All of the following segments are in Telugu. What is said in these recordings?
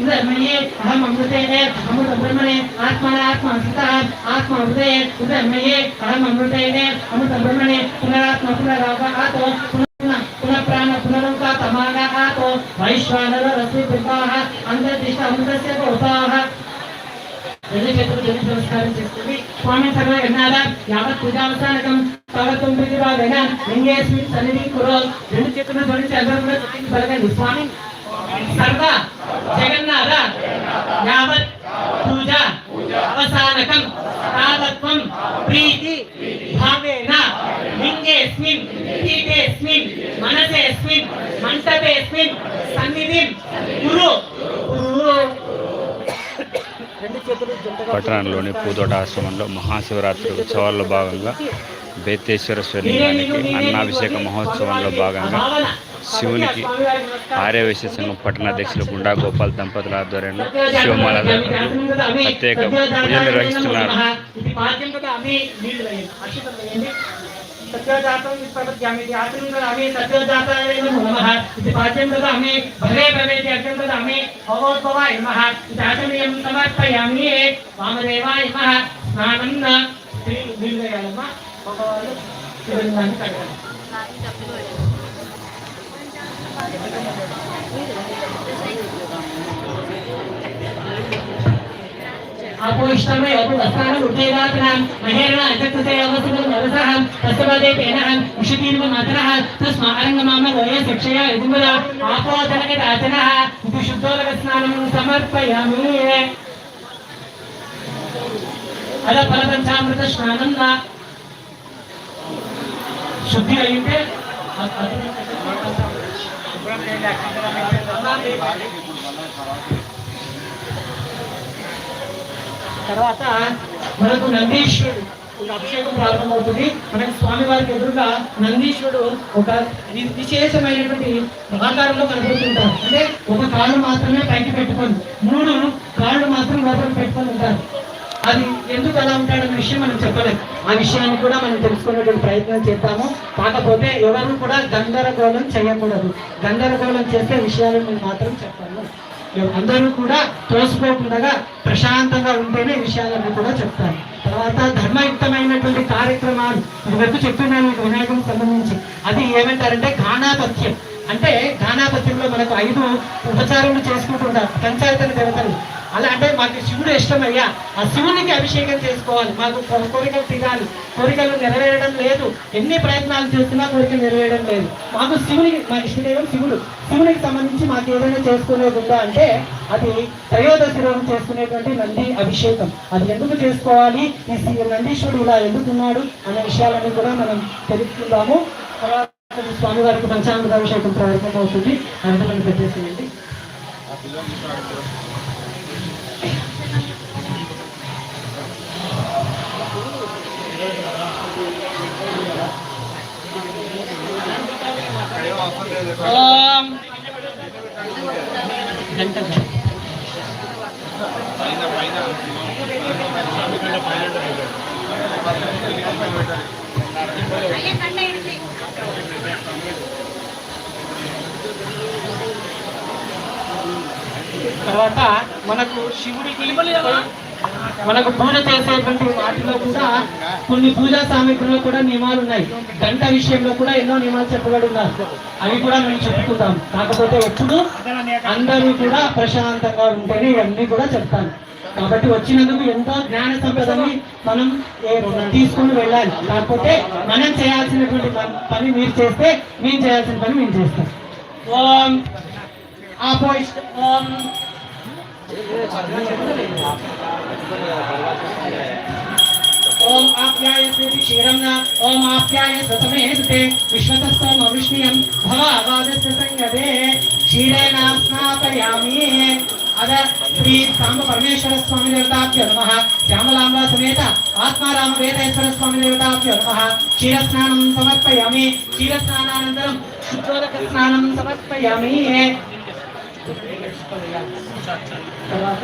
ब्रह्मणे अहम अमृते अमृत ब्रह्मणे आत्मात्मा संस्था आत्मा हृदये ब्रह्मणे अहम अमृते अमृत ब्रह्मणे पुनरात्मा पुनरागातो पुनः पुनः प्राण पुनरुका तमागातो वैश्वानर रसि पिताः अंधदिष्ट अमृतस्य भूताः రెండు చేతులు జల్లి నమస్కారం చేసుకుని స్వామి సర్వ విన్నారా యావత్ పూజావసానకం తావత్వం ప్రతిపాదన లింగేశ్వరి సన్నిధి కురో రెండు చేతులు జోడించి అందరూ కూడా స్తుతించి పలకండి స్వామి సర్వ జగన్నాథ యావత్ పూజ అవసానకం తావత్వం ప్రీతి భావేన లింగేస్మిన్ పీఠేస్మిన్ మనసేస్మిన్ మంటపేస్మిన్ సన్నిధిం గురు కురు రెండు చేతులు జంటగా పట్టణంలోని పూతోట ఆశ్రమంలో మహాశివరాత్రి ఉత్సవాల్లో భాగంగా బేతేశ్వర స్వలింగానికి అన్నాభిషేక మహోత్సవంలో భాగంగా శివునికి ఆర్యవైశ్య సంఘం పట్టణ అధ్యక్షులు గుండా గోపాల్ దంపతుల ఆధ్వర్యంలో శివమాల ప్రత్యేక పూజలు నిర్వహిస్తున్నారు. ఇది పాద్యం కదా అవి నీళ్ళు వేయండి అక్షతలు వేయండి సత్యోజాతం విశ్వపద్యామి ఆచరణ కదా అవి సత్యోజాతాయ నమః ఇది పాద్యం కదా అమి భవే భవేతి అర్జం కదా అమి భగవద్భవాయ నమః ఇది ఆచమయం సమర్పయామి వామదేవాయ నమః స్నానం నీళ్లు వేయాలమ్మా భగవాను శివలింగాన్ని కడగాలి అపోయిష్టమే అపు అస్నానం ఉత్తేజాతనం మహేరణ అచక్రతే అవసరం నరసహం తస్యవదే తేనహం విషుతీర్వ మాతరః తస్మా అరంగమామ లోయ శిక్షయ యదుమల ఆపోదనక దాచనః ఇది శుద్ధోదక స్నానం సమర్పయామి అల ఫలపంచామృత స్నానం నా శుద్ధి అయింటే తర్వాత మనకు నందీశ్వరుడు ఒక అభిషేకం ప్రారంభమవుతుంది. స్వామి స్వామివారికి ఎదురుగా నందీశ్వరుడు ఒక విశేషమైనటువంటి ఆకారంలో కనబడుతుంటారు అంటే ఒక కాళ్ళు మాత్రమే పైకి పెట్టుకొని మూడు కాళ్ళు మాత్రం లోపల పెట్టుకొని ఉంటారు. అది ఎందుకు అలా ఉంటాడన్న విషయం మనం చెప్పలేము ఆ విషయాన్ని కూడా మనం తెలుసుకునేటువంటి ప్రయత్నం చేద్దాము. కాకపోతే ఎవరు కూడా గందరగోళం చేయకూడదు. గందరగోళం చేసే విషయాలను మాత్రం చెప్పాలి. అందరూ కూడా తోసిపోకుండా ప్రశాంతంగా ఉంటేనే విషయాలన్నీ కూడా చెప్తారు. తర్వాత ధర్మయుక్తమైనటువంటి కార్యక్రమాలు ఇది చెప్తున్నాను మీకు సంబంధించి. అది ఏమంటారంటే గానాపత్యం అంటే గానాపత్యంలో మనకు ఐదు ఉపచారములు చేసుకుంటుంటారు పంచాయతీల దేవతలు. అలా అంటే మాకు శివుడు ఇష్టమయ్యా. ఆ శివునికి అభిషేకం చేసుకోవాలి. మాకు కోరికలు తీరాలి. కోరికలు నెరవేరడం లేదు. ఎన్ని ప్రయత్నాలు చేస్తున్నా కోరికలు నెరవేరడం లేదు. మాకు శివునికి మా ఇష్టదేవం శివుడు. శివునికి సంబంధించి మాకు ఏదైనా చేసుకునేది ఉందా అంటే అది త్రయోదశి రోజు చేసుకునేటువంటి నంది అభిషేకం. అది ఎందుకు చేసుకోవాలి? ఈ శ్రీ నందీశ్వరుడు ఇలా ఎందుకున్నాడు అనే విషయాలన్నీ కూడా మనం తెలుసుకుందాము. తర్వాత స్వామివారికి పంచామృత అభిషేకం ప్రారంభమవుతుంది. అవుతుంది అందుకని పెట్టేసేయండి. ఓం. తర్వాత మనకు శివుడికి మనకు పూజ చేసేటువంటి వాటిలో కూడా కొన్ని పూజా సామగ్రిలో కూడా నియమాలు ఉన్నాయి. గంట విషయంలో కూడా ఎన్నో నియమాలు చెప్పబడి ఉన్నారు అవి కూడా మేము చెప్పుకుందాం కాకపోతే ఎప్పుడు అందరూ కూడా ప్రశాంతంగా ఉంటేనే ఇవన్నీ కూడా చెప్తాను. కాబట్టి వచ్చినందుకు ఎంతో జ్ఞాన సంపదని మనం తీసుకొని వెళ్ళాలి. కాకపోతే మనం చేయాల్సినటువంటి పని- పని మీరు చేస్తే మేము చేయాల్సిన పని మేము చేస్తాం. ఓం. ఆపో ఓం. ఓం ఆప్యాయ శ్రీ క్షీరం న ఓం ఆప్యాయ సతమే సుతే విశ్వతస్తోమ విష్ణుయం భవ అవాదస్య సంగదే క్షీరేణ స్నాపయామి అద శ్రీ సాంబ పరమేశ్వర స్వామి దేవతాభ్యో నమ శ్యామలాంబ సమేత ఆత్మారామ వేదేశ్వర స్వామి దేవతాభ్యో నమ క్షీర స్నానం తర్వాత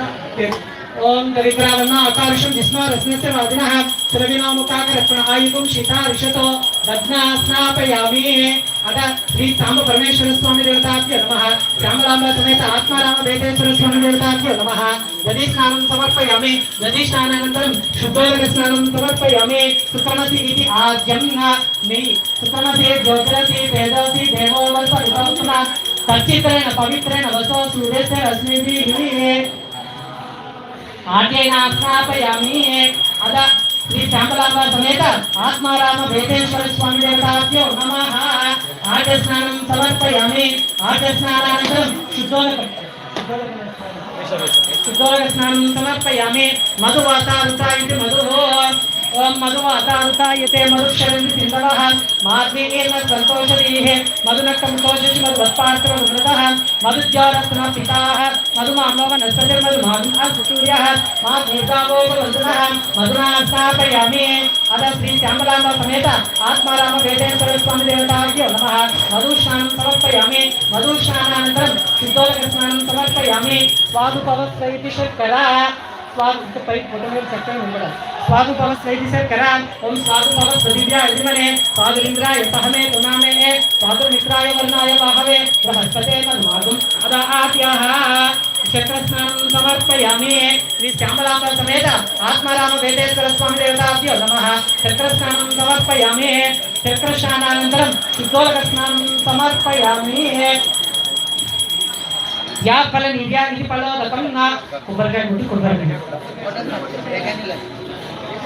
ఓం దరిద్రావన్న ఆకాశం విస్మారస్నస్య వాదినః సురవినాముఖాకరత్న ఆయుధం శిఖా రిషతో దగ్నా స్నాపయామి అద శ్రీ సాంబ పరమేశ్వర స్వామి దేవతాభ్యో నమః రామరామ సమేత ఆత్మారామ వేదేశ్వర స్వామి దేవతాభ్యో నమః నదీ స్నానం సమర్పయామి నదీ స్నానానంతరం శుద్ధోదక స్నానం సమర్పయామి సుప్రమసి ఇది ఆద్యం ని సుప్రమసి గోచరసి వేదవసి దేవోవల్ప సచిత్రైన పవిత్రైన పవిత్రేణ వసో సూర్యస్య రశ్మిభిः ఆద్యైన స్నాపయామి అద శ్రీ శాంతలాంబ సమేత ఆత్మారామ వేదేశ్వర స్వామి దేవతాభ్యో నమ. ఆద్య స్నానం సమర్పయామి. ఆద్య స్నానానంతరం శుద్ధోదక శుద్ధోదక స్నానం సమర్పయామి. మధువాతారుత ఇది మధు ఓం మధువాతారుతాయతే మధుక్షరంతి సింధవః మార్గేణ సంతోషదీః మధునక్కం తోషసి మధువత్పాత్ర మృతః మధుజ్యోరత్న పితాః మధుమామవ నస్పతిర్మధు మాధునా సుసూర్యः మా దీర్ఘావో వంతునः మధునా స్నాపయామి అద శ్రీ శ్యామలాంబ సమేత ఆత్మారామ వేదేశ్వర స్వామి దేవతాభ్యో నమః మధుస్నానం సమర్పయామి మధుస్నానానంతరం శుద్ధోదక స్నానం సమర్పయామి స్వాదుపవస్వైతి శర్కర साधु पवन सही स्वादुफल करा ओम साधु स्वादुफल सदिव्या यजमने स्वादुरिंद्राय सहमे तुनामे ए। साधु स्वादुमित्राय वर्णाय बाहवे बृहस्पते मधुमागुम अदात्याह क्षेत्रस्नानं समर्पयामि। श्री श्यामलाम्ब समेत आत्माराम वेदेश्वर स्वामी देवताभ्यो नमः। क्षेत्रस्नानं समर्पयामि। क्षेत्रस्नानानन्तरं शुद्धोलकस्नानं समर्पयामि। या फल निद्या इति फलोदकं ना। कुबर्गण् मुटी कुबर्गण्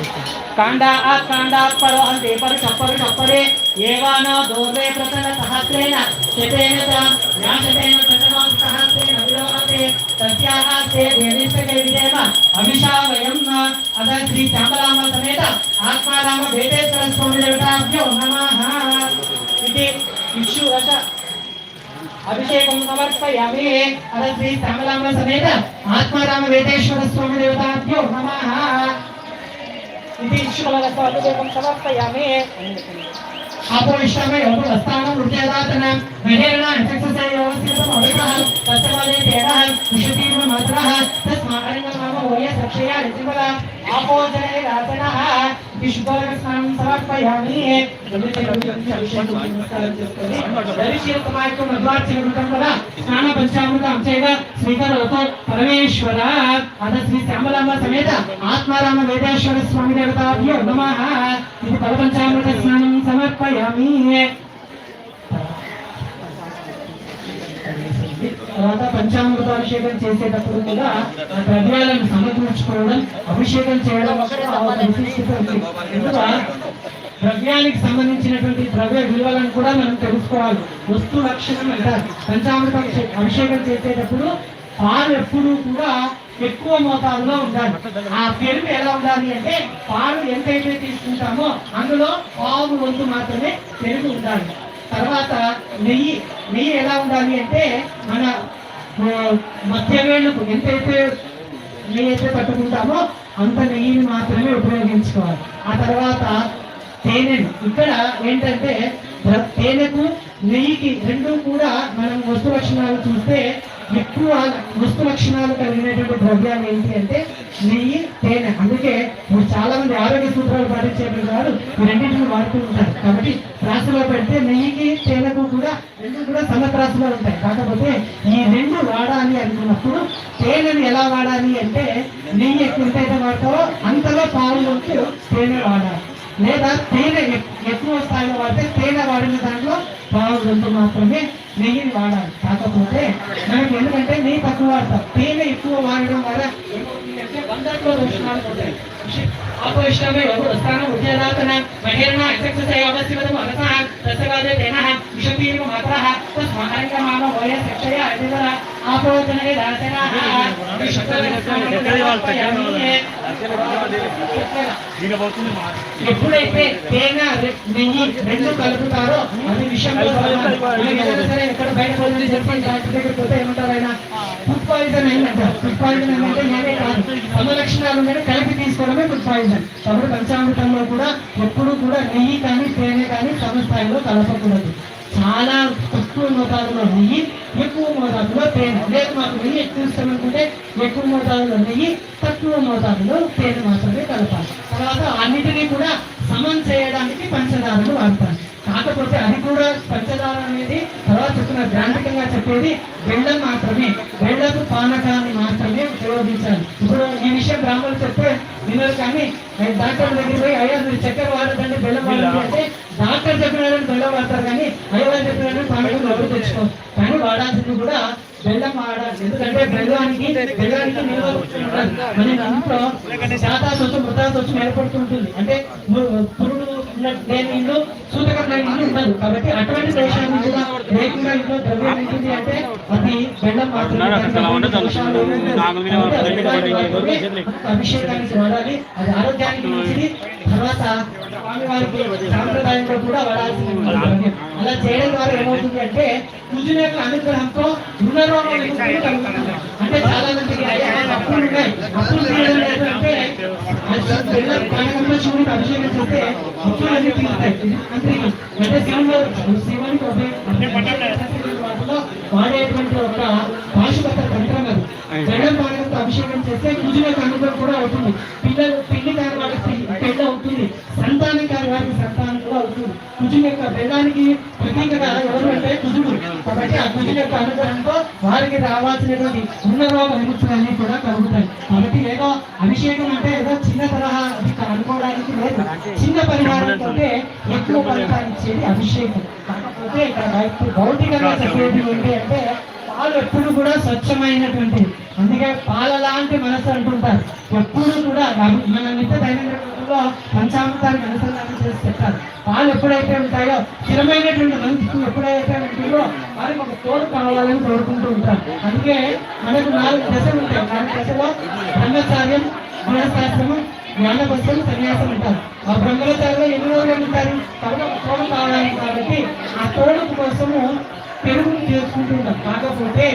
నిద్యా ఫలా పుష్పాయాస్య పుష్పిణీః బృహస్పతి ప్రసూత స్థానం కల్ప విమసాః ఫలోదక స్నానం సమర్పయామి కాండాత్ కాండాత్ పరో అంతే పరు చప్పరు చప్పరే ఏవాన దోర్వే ప్రసన్న సహస్రేణ శతేన చ జ్ఞాశతేన ప్రసన్న సహస్రేణ విలోకతే తస్యాః తే దేవిష్టకే విదేవ అభిషా వయం అద శ్రీ శ్యామలామ సమేత ఆత్మారామ వేదేశ్వర స్వామి దేవతాభ్యో నమః ఇది ఇక్షువశ అభిషేకం సమర్పయామి అద శ్రీ శ్యామలామ సమేత ఆత్మారామ వేదేశ్వర స్వామి దేవతాభ్యో నమః ఇది ఇష్యులగస్వ అభిషేకం సమర్పయామి ఆపవిష్టామే యోగ స్థానం రుచేదాతన మహేరణ చక్షుసే యోగస్యతం అవికః తస్యవాదే విశుద్ధీర్మ మాత్రః తస్మారణ్య నామ హోయ సక్షయ రిజివల ఆపోజనే రాతనః ఇది శుభోదక స్నానం సమర్పయామి దరిశీలకమాయకు మధ్వార్చన కృతం కదా స్నాన పంచామృతం చేత శ్రీకరోతో పరమేశ్వర అద శ్రీ శ్యామలాంబ సమేత ఆత్మారామ వేదేశ్వర స్వామి దేవతాభ్యో నమః ఇది పరపంచామృత స్నానం సమర్పయామి తర్వాత పంచామృత అభిషేకం చేసేటప్పుడు కూడా ఆ ద్రవ్యాలను సమకూర్చుకోవడం అభిషేకం చేయడం విశిష్టత ఉంది ఎందుక ద్రవ్యానికి సంబంధించినటువంటి ద్రవ్య విలువలను కూడా మనం తెలుసుకోవాలి. వస్తు లక్షణం అంటారు. పంచామృత అభిషే- అభిషేకం చేసేటప్పుడు పాలు ఎప్పుడూ కూడా ఎక్కువ మోతాదులో ఉండాలి. ఆ పెరుగు ఎలా ఉండాలి అంటే పాలు ఎంతైతే తీసుకుంటామో అందులో పావు వంతు మాత్రమే పెరుగు ఉండాలి. తర్వాత నెయ్యి నెయ్యి ఎలా ఉండాలి అంటే మన మధ్య వేళ్ళకు ఎంతైతే నెయ్యి అయితే పట్టుకుంటామో అంత నెయ్యిని మాత్రమే ఉపయోగించుకోవాలి. ఆ తర్వాత తేనెను ఇక్కడ ఏంటంటే తేనెకు నెయ్యికి రెండు కూడా మనం వస్తు లక్షణాలు చూస్తే ఎక్కువ వస్తు లక్షణాలు కలిగినటువంటి ద్రవ్యాలు ఏంటి అంటే నెయ్యి తేనె. అందుకే ఇప్పుడు చాలా మంది ఆరోగ్య సూత్రాలు పాటించేటువంటి వారు ఈ రెండింటిని వాడుతూ ఉంటారు. కాబట్టి త్రాసులో పెడితే నెయ్యికి తేనెకు కూడా రెండు కూడా సమత్రాసులో ఉంటాయి. కాకపోతే ఈ రెండు వాడాలి అనుకున్నప్పుడు తేనెని ఎలా వాడాలి అంటే నెయ్యి ఎక్కువ ఎంతైతే వాడతావో అంతలో పాలులోకి తేనె వాడాలి. లేదా తేనె ఎక్కువ స్థాయిలో వాడితే తేనె వాడిన దాంట్లో పావు రెండు మాత్రమే నెయ్యిని వాడాలి. కాకపోతే మనకి ఎందుకంటే నెయ్యి తక్కువ వాడతాం. తేనె ఎక్కువ వాడడం వల్ల ఏమవుతుందంటే వందట్లో దోషణాలు ఉంటాయి అపవిష్ణమే స్థానం ఉద్యోగాతన మామ వయ శిక్షయ ఆపోజనగే దాసనా ఎప్పుడైతే తేనె నెయ్యి రెండు కలుపుతారో అది విషయంలో సరే ఎక్కడ బయట పోతుంది చెప్పండి డాక్టర్ దగ్గర పోతే ఏమంటారు ఆయన? ఫుడ్ పాయిజన్ అయిందంటారు ఫుడ్ పాయిజన్ అంటే నేనే కాదు. సమలక్షణాలు ఉన్నాయి కలిపి తీసుకోవడమే ఫుడ్ పాయిజన్. కాబట్టి పంచామృతంలో కూడా ఎప్పుడు కూడా నెయ్యి కానీ తేనె కానీ సమస్థాయిలో కలపకూడదు. చాలా తక్కువ మోతాదులో నెయ్యి ఎక్కువ మోతాదులో తేనె లేదు మాకు నెయ్యి ఎక్కువ ఇష్టం అనుకుంటే ఎక్కువ మోతాదులో నెయ్యి తక్కువ మోతాదులో తేనె మాత్రమే కలపాలి. తర్వాత అన్నిటినీ కూడా సమం చేయడానికి పంచదారను వాడతారు. కాకపోతే అది కూడా పంచదార అనేది తర్వాత చెప్పిన గ్రాంధికంగా చెప్పేది బెల్లం మాత్రమే. బెల్లపు పానకాన్ని మాత్రమే ఉపయోగించాలి. ఇప్పుడు ఈ విషయం బ్రాహ్మణులు చెప్తే వినరు కానీ డాక్టర్ దగ్గర పోయి అయ్యా మీరు చక్కెర వాడదండి బెల్లం వాడండి అంటే డాక్టర్ చెప్పినారని బెల్లం వాడతారు కానీ అయ్యవారు చెప్పినారని పానకం ఎవరు తెచ్చుకో వాడాల్సింది కూడా బెల్లం వాడాలి ఎందుకంటే బెల్లానికి బెల్లానికి నిల్వ. మన ఇంట్లో శాతాసొచ్చు మృతాసొచ్చు ఏర్పడుతుంటుంది అంటే పురుడు లేని ఇల్లు సూతకం లేని ఇల్లు ఉండదు. కాబట్టి అటువంటి దోషాన్ని కూడా లేకుండా ఇంట్లో ద్రవ్యం ఉంటుంది అంటే అది బెల్లం మాత్రమే. అభిషేకానికి వాడాలి. అది ఆరోగ్యానికి మంచిది. తర్వాత స్వామివారికి సాంప్రదాయంలో కూడా వాడాల్సింది. అలా చేయడం ద్వారా ఏమవుతుంది అంటే కుజుల యొక్క అనుగ్రహంతో రుణరోగం విముక్తి అంటే చాలా మందికి అప్పులు ఉన్నాయి. అప్పులు తీయడం లేదు అంటే శివుడికి అభిషేకం చేస్తే అప్పులు అన్ని తీరుతాయి. అంటే అంటే శివుడు శివునికి వాటిలో వాడేటువంటి ఒక పాశుపత్ర తంత్రం అది. జగన్ పానకంతో అభిషేకం చేస్తే కుజులకు అనుగ్రహం కూడా అవుతుంది. పిల్లలు పెళ్ళి కాని వాళ్ళకి పెళ్ళి అవుతుంది సంతానం కాని వారికి సంతానం కూడా అవుతుంది కుజుని యొక్క బెల్లానికి ప్రతీకగా ఎవరు అంటే కుజుడు కాబట్టి ఆ కుజుని యొక్క అనుగ్రహంతో వారికి రావాల్సినటువంటి ఉన్న రోగ విముక్తులన్నీ కూడా కలుగుతాయి. కాబట్టి ఏదో అభిషేకం అంటే ఏదో చిన్న తరహా అది అనుకోవడానికి లేదు. చిన్న పరిహారం కంటే ఎక్కువ ఫలితాన్ని ఇచ్చేది అభిషేకం. కాకపోతే ఇక్కడ భౌతికంగా చెప్పేది ఏంటి అంటే పాలు ఎప్పుడు కూడా స్వచ్ఛమైనటువంటి అందుకే పాల లాంటి మనసు అంటుంటారు. ఎప్పుడు కూడా మన నిత్య దైనందిన రోజుల్లో పంచామృతాన్ని అనుసంధానం చేస్తే వాళ్ళు ఎప్పుడైతే ఉంటాయో స్థిరమైనటువంటి మనసు ఎప్పుడైతే ఉంటుందో వారికి ఒక తోడు కావాలని కోరుకుంటూ ఉంటారు. అందుకే మనకు నాలుగు దశలు ఉంటాయి. నాలుగు దశలో బ్రహ్మచార్యం గృహశాస్త్రము జ్ఞానవస్తం సన్యాసం ఉంటారు ఆ బ్రహ్మచారిలో ఎన్ని రోజులు ఉంటారు? కాబట్టి ఒక తోడు కావాలి కాబట్టి ఆ తోడు కోసము పెరుగు చేసుకుంటూ ఉంటాం కాకపోతే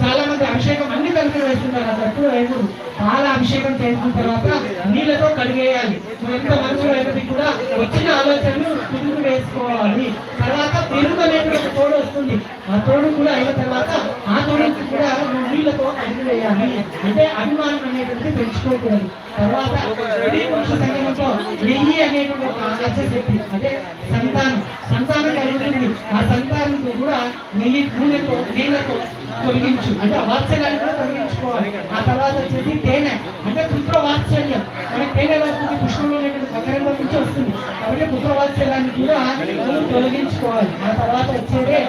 చాలా మంది అభిషేకం అన్ని కలిపి వేస్తుంటారు అది ఎప్పుడు వేయకూడదు. పాల అభిషేకం చేసిన తర్వాత నీళ్ళతో కడిగేయాలి. నువ్వు ఎంత మనసులో అయినది కూడా వచ్చిన ఆలోచనలు తిరుగు వేసుకోవాలి. తర్వాత పెరుగు ఒక తోడు వస్తుంది. ఆ తోడు కూడా అయిన తర్వాత ఆ తోడుకి కూడా నువ్వు నీళ్ళతో కడిగి వేయాలి. అంటే అభిమానం అనేటువంటి పెంచుకోకూడదు. తర్వాత స్త్రీ పురుష సంగమంతో నెయ్యి అనేటువంటి ఒక ఆలోచన శక్తి. అంటే సంతానం కలుగుతుంది ఆ సంతానానికి కూడా నెయ్యి నూనెతో నీళ్ళతో తొలగించు. అంటే ఆ వాత్సల్యాన్ని కూడా తొలగించుకోవాలి. ఆ తర్వాత వచ్చేసి తేనె. అంటే పుత్ర వాత్సల్యం. మనకి తేనె వస్తుంది పుష్పంలో మకరంలో నుంచి వస్తుంది. కాబట్టి పుత్ర వాత్సల్యాన్ని కూడా మనం తొలగించుకోవాలి. ఆ తర్వాత వచ్చేదే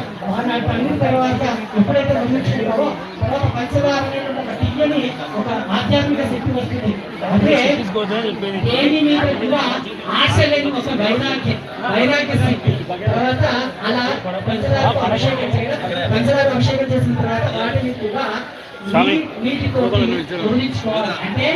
నా తండ్రి తర్వాత ఎప్పుడైతే గమనించుకుంటావో తర్వాత పంచదార తీయని ఒక ఆధ్యాత్మిక శక్తి వస్తుంది. అదే దేని మీద కూడా ఆశ లేని ఒక వైరాగ్యం వైరాగ్య శక్తి తర్వాత అలా పంచదార అభిషేకం చేయడం పంచదార అభిషేకం చేసిన తర్వాత వాటిని కూడా నీటితో అంటే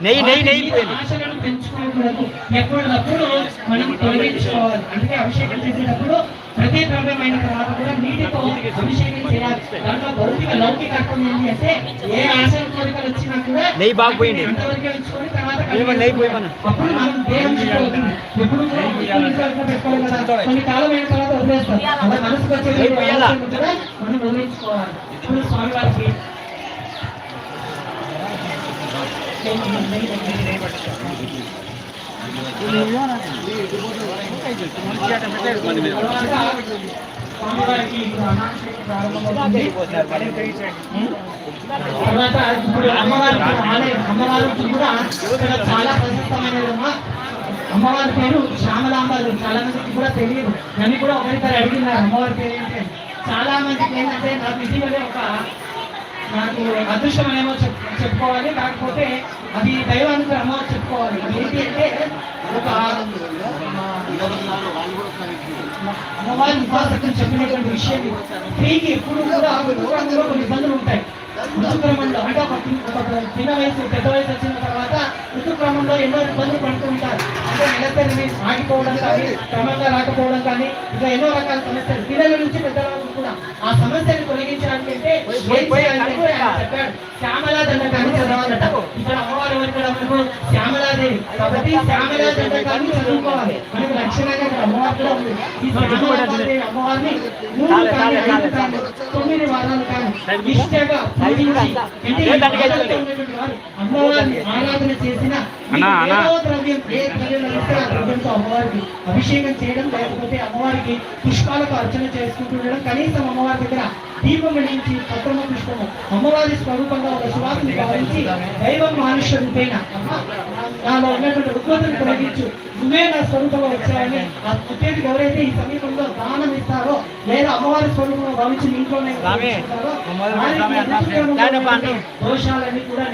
నెయ్యి, నెయ్యి, నెయ్యి ఆశలను పెంచుకోకూడదు. ఎప్పటికప్పుడు మనం తొలగించుకోవాలి. అందుకే అభిషేకం చేసేటప్పుడు ప్రతి ద్రవ్యమైన తర్వాత కూడా నీటితో అభిషేకం చేయాలి దాంట్లో భౌతిక లౌకిక అర్థం ఏంటి అంటే ఏ ఆశల కోరికలు వచ్చినా కూడా నెయ్యి బాగా పోయింది. అంతవరకే ఉంచుకొని తర్వాత ఏమన్నా నెయ్యి పోయమను. అప్పుడు మనం దేహం శుద్ధి అవుతుంది. ఎప్పుడు కూడా ఉప్పు నిశ్శబ్దం పెట్టుకోవాలి కదా. కొన్ని కాలం అయిన తర్వాత వదిలేస్తాం అలా మనసుకు వచ్చే నెయ్యి పోయాలా? ఆలోచనలు కూడా మనం వదిలించుకోవాలి ఇప్పుడు స్వామివారికి స్వామివారికి ఇప్పుడు అభిషేకం ప్రారంభమవుతుంది. తర్వాత ఇప్పుడు అమ్మవారి అమ్మవారు అమ్మవారికి కూడా చాలా ప్రశస్తమైనదమ్మా అమ్మవారి పేరు శ్యామలాంబాలు చాలా మందికి కూడా తెలియదు నన్ను కూడా ఒకరిద్దరు అడిగినారు అమ్మవారి పేరు ఏంటంటే చాలా మందికి ఏంటంటే నాకు ఇటీవలే ఒక నాకు అదృష్టం ఏమో చెప్తాను చెప్పుకోవాలి కాకపోతే అది దైవానికి అని చెప్పుకోవాలి. అది ఏంటి అంటే ఒక అమ్మవారి ఉపాసకం చెప్పినటువంటి విషయం స్త్రీకి ఎప్పుడు కూడా దూరంలో కొన్ని ఇబ్బందులు ఉంటాయి. ఋతుక్రమంలో అంటే ఒక చిన్న వయసు పెద్ద వయసు వచ్చిన తర్వాత ఋతుక్రమంలో ఎన్నో ఇబ్బందులు పడుతూ ఉంటారు. అంటే నెలసరి ఆగిపోవడం కానీ క్రమంగా రాకపోవడం కానీ ఇంకా ఎన్నో రకాల సమస్యలు. పిల్లల నుంచి పెద్దల వరకు కూడా ఆ సమస్యను తొలగించడానికి అంటే ఏం చేయాలంటే ఆయన చెప్పాడు శ్యామలా దండకాన్ని చదవాలట. ఇక్కడ అమ్మవారి వరకు కూడా మనకు శ్యామలాదేవి కాబట్టి శ్యామలా దండకాన్ని చదువుకోవాలి. మనకు లక్షణంగా ఇక్కడ అమ్మవారు కూడా ఉంది. ఈ శ్యామలాదేవి అమ్మవారిని మూడు కానీ ఐదు కానీ తొమ్మిది వారాలు కానీ పూజించి అంటే అమ్మవారిని ఆరాధన చేసిన ద్రవ్యం ఏ ద్రవ్యంతో అమ్మవారికి అభిషేకం చేయడం లేకపోతే అమ్మవారికి పుష్పాలకు అర్చన చేసుకుంటూ ఉండడం కనీసం అమ్మవారి దగ్గర దీపం వెలిగించి పత్రమ కృష్ణము. అమ్మవారి స్వరూపంగా ఒక సువాసిని భావించి దైవం మానుష్య రూపేణ. అమ్మ, నాలో ఉన్నటువంటి రుగ్మతను తొలగించు. నువ్వే నా స్వరూపంగా వచ్చాయని ఆ పుట్టేటికి ఎవరైతే ఈ సమీపంలో దానం ఇస్తారో లేదా అమ్మవారి స్వరూపంగా భావించి ఇంట్లోనే. దోషాలన్నీ కూడా.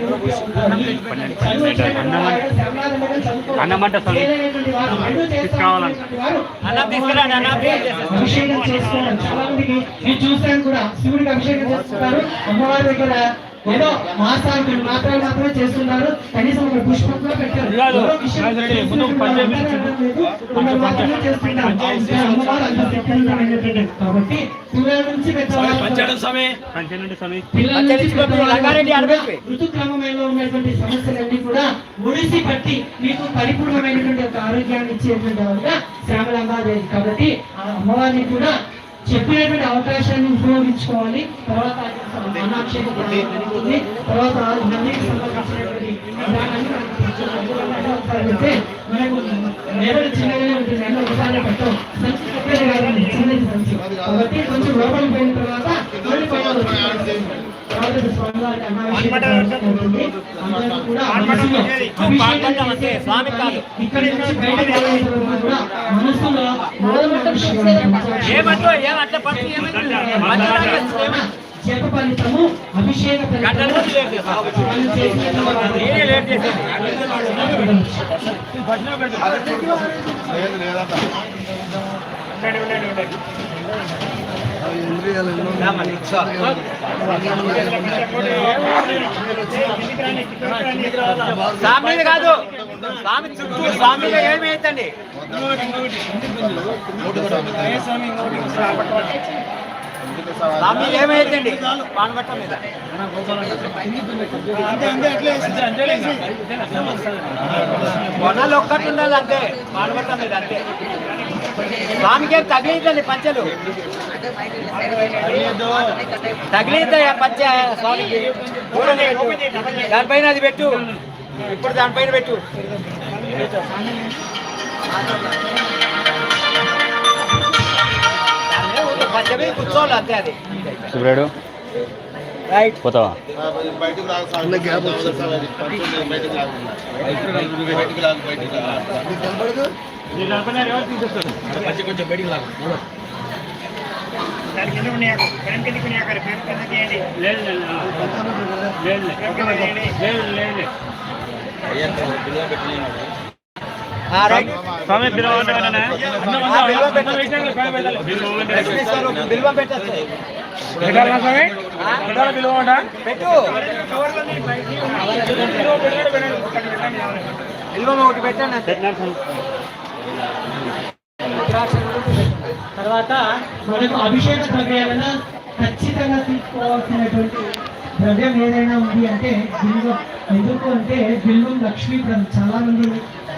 అభిషేకం చేసుకోవాలి. చాలా మందికి నేను చూశాను కూడా శివుడికి అభిషేకం చేస్తున్నారు. అమ్మవారి దగ్గర ఏదో మాసానికి మాత్రాలు మాత్రమే చేస్తున్నారు. కనీసం ఒక పుష్పం కూడా పెట్టారు. మాత్రమే. కాబట్టి పిల్లల నుంచి. ఋతుక్రమంలో ఉన్నటువంటి సమస్యలన్నీ కూడా ఒడిసి పట్టి మీకు పరిపూర్ణమైనటువంటి ఒక ఆరోగ్యాన్ని ఇచ్చేటువంటి శ్యామలాంబాదేవి కాబట్టి ఆ అమ్మవారిని కూడా చెప్పినటువంటి అవకాశాన్ని ఉపయోగించుకోవాలి. తర్వాత జరుగుతుంది. తర్వాత నందికి సంబంధించినటువంటి విధానాన్ని మనకు ఒకసారి చిన్నగానే ఉంటుంది. పెట్టం సంచి చెప్పేది కాదండి. చిన్నది సంచి. కాబట్టి కొంచెం లోపలికి పోయిన తర్వాత మళ్ళీ పైన. ఇక్కడి నుంచి బయటకు కూడా మనసులో ఓం నమః శివాయ. ఏమంటో ఏమంటే పట్టు ఏమైంది జప ఫలితము అభిషేక. స్వామి కాదు స్వామి చుట్టూ స్వామి ఏమి అవుతండి ఏమైందండి? పానబట్ట మీద. కొనాలు ఒక్కటి ఉండాలి అంతే పానబట్ట మీద అంతే. స్వామికి తగిలిద్దండి పంచలు? తగిలిద్దాయా పంచ? స్వామికి. దానిపైన అది పెట్టు. ఇప్పుడు దానిపైన పెట్టు. కూర్చోవాలి అంతే అది సుబ్రాడు రైట్ పోతావా బయటకు రాదు సార్. బయటకు రాదు. బయటకు రాదు, బయటకు బిల్వం పెట్టచ్చు. బిల్వం ఒకటి పెట్టండి తర్వాత మనకు అభిషేక ద్రవ్యాలను ఖచ్చితంగా తీసుకోవాల్సినటువంటి ద్రవ్యం ఏదైనా ఉంది అంటే బిల్వం ఎందుకు అంటే బిల్వం లక్ష్మీ చాలా మంది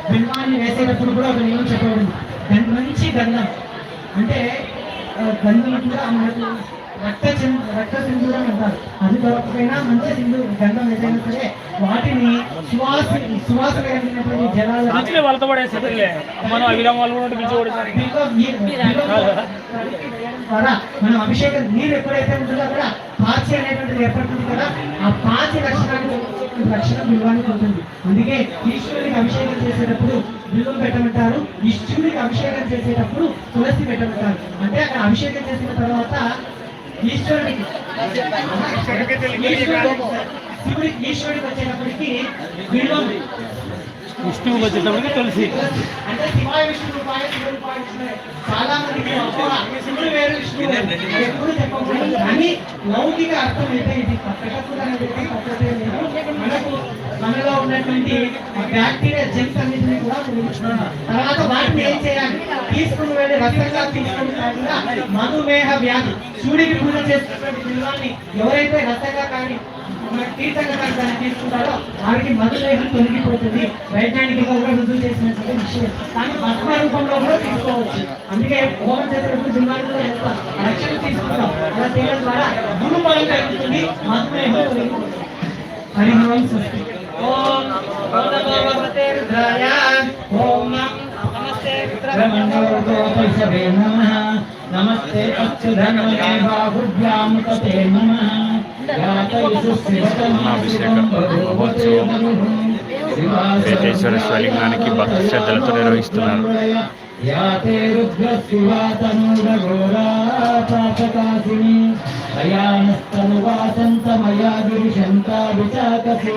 బిల్వాన్ని వేసేటప్పుడు కూడా ఒక నియమం చెప్పబడింది. దాని మంచి గంధం. అంటే గంధం కూడా మనకు రక్త రక్త సింధూరం అంటారు. అది దొరకపోయినా మంచి సింధు గంధం ఏదైనా సరే వాటిని సువాస సువాసన కలిగినటువంటి జలాలు మనం ద్వారా మనం అభిషేకం నీరు ఎప్పుడైతే ఉంటుందో అక్కడ పాచి అనేటువంటిది ఏర్పడుతుంది కదా. ఆ పాచి లక్షణానికి లక్షణం బిల్వానికి ఉంటుంది. అందుకే ఈశ్వరుడికి అభిషేకం చేసేటప్పుడు బిల్వం పెట్టమంటారు. ఇష్టుడికి అభిషేకం చేసేటప్పుడు తులసి పెట్టమంటారు. అంటే అక్కడ అభిషేకం చేసిన తర్వాత ఈశ్వరుడికి శివుడికి ఈశ్వరుడికి వచ్చేటప్పటికి బిల్వం. విష్ణువు వచ్చేటప్పటికి తులసి. అంటే శివాయ విష్ణు రూపాయ శివ రూపాయ చాలా మందికి. శివుడు వేరు విష్ణువు ఎప్పుడు చెప్పకూడదు. కానీ లౌకిక అర్థం అయితే ఇది పెట్టకూడదు అనేది అయితే పద్ధతి లేదు. మనకు మనలో ఉన్నటువంటి బ్యాక్టీరియా జెమ్స్ అన్నింటినీ కూడా తర్వాత వాటిని ఏం చేయాలి? తీసుకుని వెళ్ళి రసంగా తీసుకుని కాకుండా మధుమేహ వ్యాధి. సూర్యుడికి పూజ చేస్తున్నటువంటి బిల్వాన్ని ఎవరైతే రసంగా కానీ మన తీర్థంగా కానీ దాన్ని తీసుకుంటారో వారికి మధుమేహం తొలగిపోతుంది. వైజ్ఞానికంగా కూడా రుజువు చేసినటువంటి విషయం. కానీ భస్మ రూపంలో కూడా తీసుకోవచ్చు. అందుకే హోమం చేసేటప్పుడు దిమాగులో ఎంత రక్షణ తీసుకుంటాం. అలా చేయడం ద్వారా గురుబలం కలుగుతుంది మధుమేహం తొలగిపోతుంది. హరి ఓం స్వస్తి ఓం ఓం నమో భగవతే రుద్రాయ नमः నమస్తే రుద్రమణోర్గోపైషవే నమః నమస్తే అచ్యుతనమే బాహుభ్యాం నమః స్వలింగానికి భక్తి శ్రద్ధలతో నిర్వహిస్తున్నారు. యాతే రుద్ర శివాతనూరఘోరాపాతకాసిని అయానస్తనువాసంతమయా గిరిశంతా విచాకసే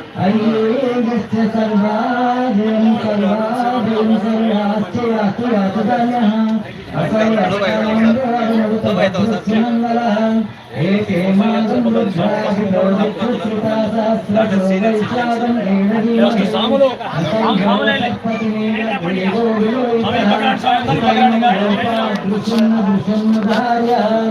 ద్రవ్యోభిషకులు అయ్యేగచ్చ సర్వాజయం సర్వాజయం సర్వాశ్చయాస్తు యాతదాన్యః సాములు, సాములే. సాములు